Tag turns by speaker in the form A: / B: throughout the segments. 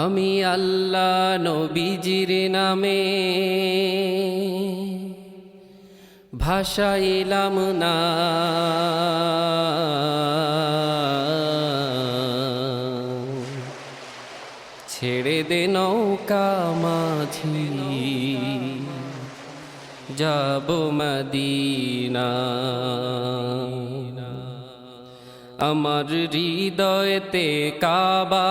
A: আমি আল্লাহ নবীজির নামে ভাষাইলাম না। ছেড়ে দে নৌকা মাঝি, যাব মদিনা। আমার হৃদয়তে কাবা।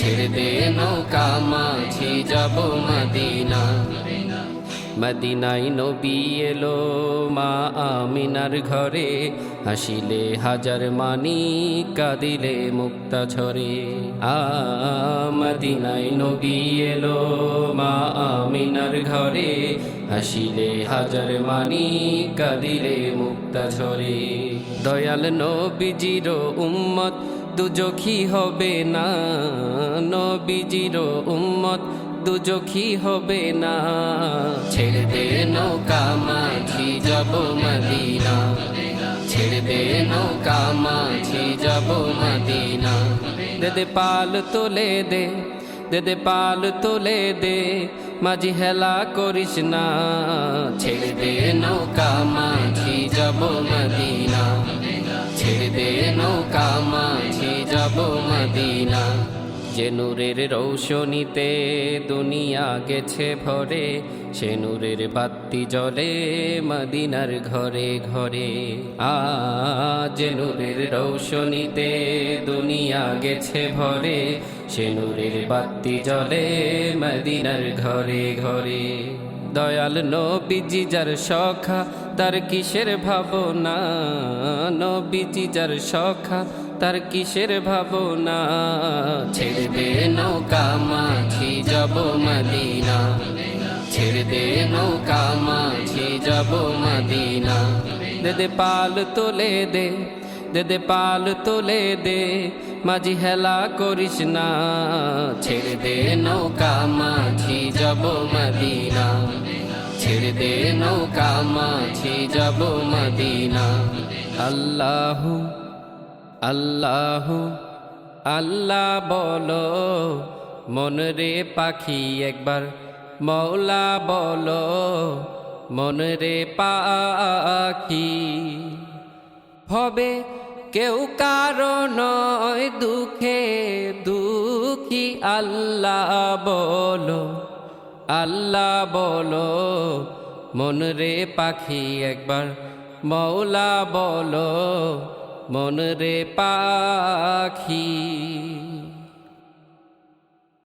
A: ছেড়ে দে নৌকা, মাঝি যাব মদিনা। মদিনাই নবী এলো মা আমিনার ঘরে, হাসিলে হাজার মানি, কাদিলে মুক্তা ঝরে। আ মদিনাই নবী এলো মা আমিনার ঘরে, হাসিলে হাজার মানি, কাদিলে মুক্তা ঝরে। দয়াল নবীজির উম্মত দুজখী হবে না নবীজির উম্মত, দুজখী হবে না। ছেড়ে দে নৌকা মাঝি যাব মদিনা। ছেড়ে দে নৌকা মাঝি যাব মদিনা। দে দে পাল তোলে দে দে দে পাল তোলে দে, মাঝি হেলা করিস না। ছেড়ে দে নৌকা মাঝি যাব মদিনা। ছেড়ে দে যে নূরের রৌশনীতে দুনিয়া গেছে ভরে, সে নূরের বাত্তি জলে মদিনার ঘরে ঘরে। আ যে নূরের রৌশনীতে দুনিয়া গেছে ভরে, সে নূরের বাত্তি জলে মদিনার ঘরে ঘরে। দয়াল নবীজি যার সখা, তার কিসের ভাবনা? নবীজি যার সখা তার কিসের ভাবনা? ছেড়ে দে নৌকা মাঝি, যাব মদিনা। ছেড়ে দে নৌকা মাঝি, যাব মদিনা। দে দে পাল তোলে দে দে দে পাল তোলে দে, মাঝি হেলা করিস না। ছেড়ে দে নৌকা মাঝি, যাব মদিনা। ছেড়ে দে নৌকা মাঝি, যাব মদিনা। আল্লাহ আল্লাহ আল্লাহ বলো, মন রে পাখি একবার, মৌলা বলো, মন রে পাখি। হবে কেউ কারণ দুঃখে, দুঃখী আল্লাহ বলো আল্লাহ বলো, মন রে পাখি একবার, মৌলা বলো মন রে পাখি।